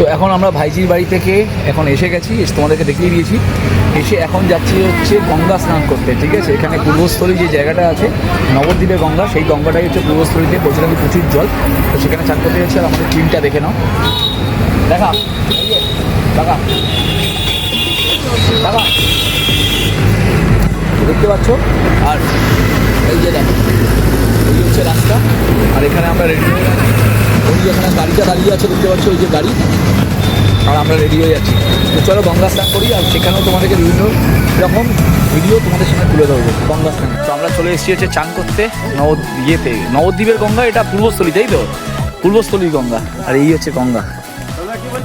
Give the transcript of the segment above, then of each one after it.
তো এখন আমরা ভাইজির বাড়ি থেকে এখন এসে গেছি, এসে তোমাদেরকে দেখিয়ে দিয়েছি। এসে এখন যাচ্ছি হচ্ছে গঙ্গা স্নান করতে, ঠিক আছে? এখানে পূর্বস্থলী যে জায়গাটা আছে, নবদ্বীপে গঙ্গা, সেই গঙ্গাটাই হচ্ছে পূর্বস্থলীতে বলছিলাম প্রচুর জল। তো সেখানে চান করতে যাচ্ছি আর আমাদের টিমটা দেখে নাও। দেখা। দেখা। দেখা। দেখতে পাচ্ছ? আর এই যে দেখো, এই হচ্ছে রাস্তা। আর এখানে আমরা রেডি হয়ে। ওই যে এখানে গাড়িটা দাঁড়িয়ে আছে দেখতে পাচ্ছ ওই যে গাড়ি। আর আমরা রেডি হয়ে যাচ্ছি। তো চলো গঙ্গা স্নান করি আর সেখানেও তোমাদেরকে বিভিন্ন রকম ভিডিও তোমাদের সামনে তুলে ধরবো গঙ্গা স্নান। তো আমরা চলে এসেছি হচ্ছে চান করতে নব ইয়েতে। নবদ্বীপের গঙ্গা এটা পূর্বস্থলী তাই তো? পূর্বস্থলীর গঙ্গা আর এই হচ্ছে গঙ্গা।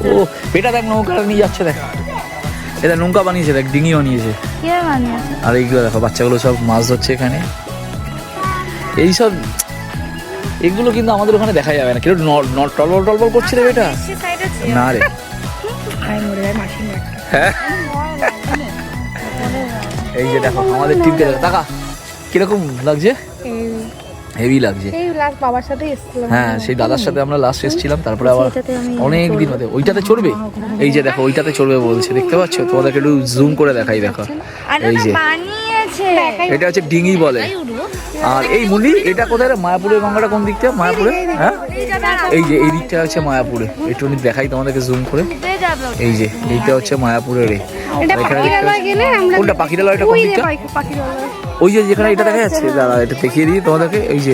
ও এটা দেখ নৌকা নিয়ে যাচ্ছে দেখ। এটা নৌকা বানিয়েছে দেখ ডিঙি বানিয়েছে কে বানিয়েছে? আর এইগুলো দেখো বাচ্চাগুলো সব মাছ ধরছে এখানে। এইসব এগুলো কিন্তু আমাদের ওখানে দেখা যাবে না। কেউ টলবল টলবল করছে রে এটা? না রে। হ্যাঁ? এই যে দেখো আমাদের টিমকে দেখো। টাকা কীরকম লাগছে? হেভি লাগছে। বাবার সাথে হ্যাঁ সেই দাদার সাথে আমরা লাস্ট এসেছিলাম তারপরে আবার অনেক দিন হতে ওইটাতে চড়বে? এই যে দেখো ওইটাতে চড়বে বলছে দেখতে পাচ্ছ? তোমাদেরকে একটু জুম করে দেখাই দেখো। এই যে। এটা হচ্ছে ডিঙি বলে। আর এই মুলি এটা কোথায়? মায়াপুরের গঙ্গাটা কোন দিকটা? মায়াপুরে? হ্যাঁ? এই যে এই দিকটা হচ্ছে মায়াপুরে। একটু দেখাই তোমাদেরকে জুম করে। এই যে এইটা হচ্ছে মায়াপুরের কোনটা? পাখিরালয়টা কোন ওই যে দিকটা? ওই যে যেখানে এটা দেখা যাচ্ছে। দাদা এটা দেখিয়ে দিই তোমাদেরকে। এই যে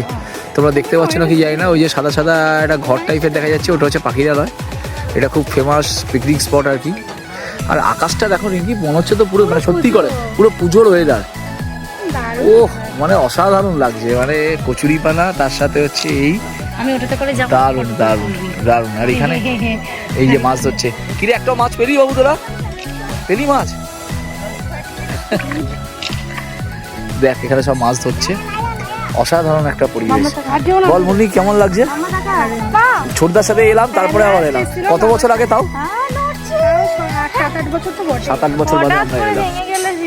তোমরা দেখতে পাচ্ছ নাকি জানি না। ওই যে সাদা সাদা একটা ঘর টাইপের দেখা যাচ্ছে। ওটা হচ্ছে পাখিরালয় এটা খুব ফেমাস পিকনিক স্পট আর কি। আর আকাশটা দেখো নাকি মনে হচ্ছে তো পুরো মানে সত্যি করে পুরো পুজোর ওয়েদার ও মানে অসাধারণ লাগছে। মানে কচুরি পানা তার সাথে হচ্ছে এই আমি ওটাতে করে যাব। দারুণ দারুণ দারুণ। আর এখানে এই যে মাছ ধরছে। কিরে একটা মাছ পেলি বাবু তোরা? পেলি মাছ? দেখ এখানে সব মাছ ধরছে। অসাধারণ একটা পরিবেশ। বল মুন্নি কেমন লাগছে? ছোটদার সাথে এলাম তারপরে আবার এলাম। কত বছর আগে তাও? সাত আট বছর বাদে আমরা এলাম।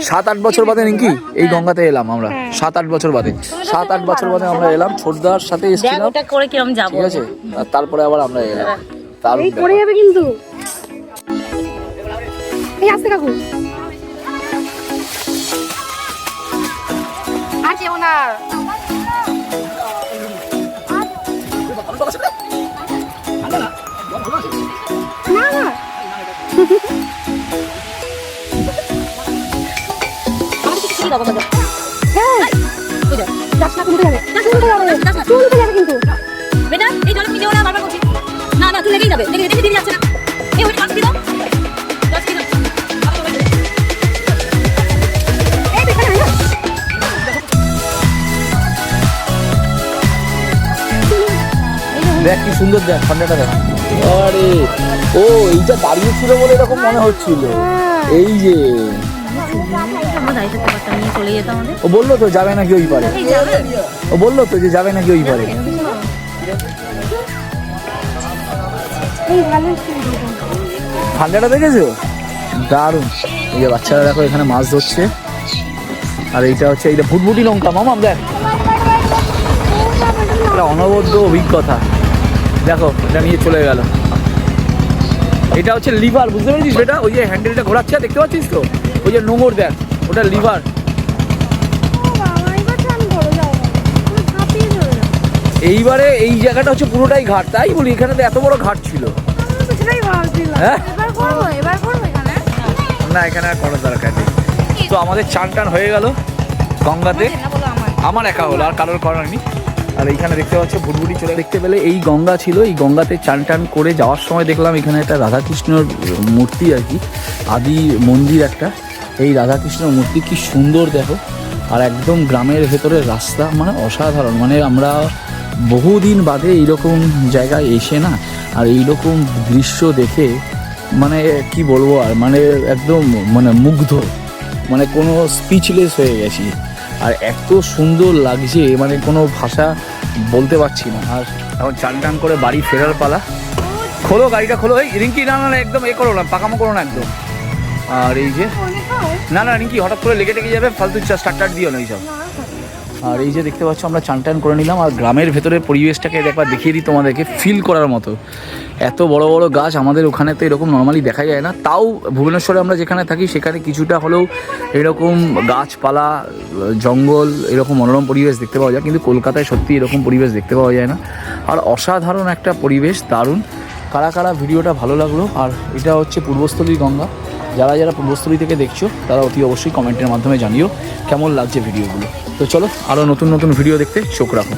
সাত আট বছর বাদে নাকি? এই গঙ্গাতে এলাম আমরা। সাত আট বছর বাদে। সাত আট বছর বাদে আমরা এলাম ছোটদার সাথে এসেছিলাম। করে কিরম যাব? ঠিক আছে? তারপরে আবার আমরা এলাম। তার এই পড়ে যাবে কিন্তু। এই আস্তে কাকু আর না। না, তুলতে যাবে। তুলতে যাবে। যাবে কিন্তু বেটা এই জলে তুমি যেও না বারবার করছি না না তুই লেগেই যাবে দেখে দিয়ে যাচ্ছে না এই দিও কি সুন্দর দেখ ঠান্ডাটা দেখ আরে ও এইটা দাঁড়িয়ে ছিল বলে এরকম মনে হচ্ছিল এই যে আমরা দাঁড়িয়ে থাকতে পারতাম নিয়ে চলে যেতাম আমাদের। ও বলল তো যাবে নাকি ওই পারে। ও বলল তো যে যাবে নাকি ওই পারে। ঠান্ডাটা দেখেছ? দারুণ। এই যে বাচ্চারা দেখো এখানে মাছ ধরছে। আর এইটা হচ্ছে এইটা ভুটভুটি লঙ্কা মামাম দেখ। এটা অনবদ্য অভিজ্ঞতা। দেখো এটা নিয়ে চলে গেল। এটা হচ্ছে লিভার বুঝতে পেরেছিস এটা ওই যে হ্যান্ডেলটা ঘোরাচ্ছে দেখতে পাচ্ছিস তো? ওই যে নোংর দেখ। ওটা লিভার। এইবারে এই জায়গাটা হচ্ছে পুরোটাই ঘাট, তাই বলি এখানে তো এত বড় ঘাট ছিল। হ্যাঁ? না, এখানে আর করার দরকার নেই। তো আমাদের চান টান হয়ে গেল গঙ্গাতে। আমার একা হলো, আর কারোর করার নেই। আর এইখানে দেখতে পাচ্ছ, ভুটভুটি চলে দেখতে পেলে এই গঙ্গা ছিল, এই গঙ্গাতে চান টান করে যাওয়ার সময় দেখলাম এখানে একটা রাধাকৃষ্ণর মূর্তি আর কি, আদি মন্দির একটা। এই রাধাকৃষ্ণর মূর্তি কি সুন্দর দেখো। আর একদম গ্রামের ভেতরে রাস্তা মানে অসাধারণ। মানে আমরা বহুদিন বাদে এইরকম জায়গায় এসে না, আর এইরকম দৃশ্য দেখে মানে কি বলব আর মানে একদম মানে মুগ্ধ। মানে কোনো স্পিচলেস হয়ে গেছি। আর এত সুন্দর লাগছে মানে কোনো ভাষা বলতে পারছি না। আর এখন চান টান করে বাড়ি ফেরার পালা। খোলো, গাড়িটা খোলো। এই রিঙ্কি না না, একদম এ করো না, পাকামো করো না, একদম। আর এই যে না না রিঙ্কি হঠাৎ করে লেগে টেগে যাবে ফালতু স্টার্টার দিও না এইসব। আর এই যে দেখতে পাচ্ছ আমরা চান টান করে নিলাম আর গ্রামের ভেতরে পরিবেশটাকে একবার দেখিয়ে দিই তোমাদেরকে ফিল করার মতো। এত বড় বড় গাছ আমাদের ওখানে তো এরকম নর্মালি দেখা যায় না। তাও ভুবনেশ্বরে আমরা যেখানে থাকি সেখানে কিছুটা হলেও এরকম গাছপালা জঙ্গল এরকম মনোরম পরিবেশ দেখতে পাওয়া যায় কিন্তু কলকাতায় সত্যি এরকম পরিবেশ দেখতে পাওয়া যায় না। আর অসাধারণ একটা পরিবেশ দারুণ। কারা কারা ভিডিওটা ভালো লাগল আর এটা হচ্ছে পূর্বস্থলী গঙ্গা। যারা যারা প্রবস্থলী থেকে দেখছ, তারা অতি অবশ্যই কমেন্টের মাধ্যমে জানিও কেমন লাগছে ভিডিওগুলো তো চলো আরও নতুন নতুন ভিডিও দেখতে চোখ রাখো।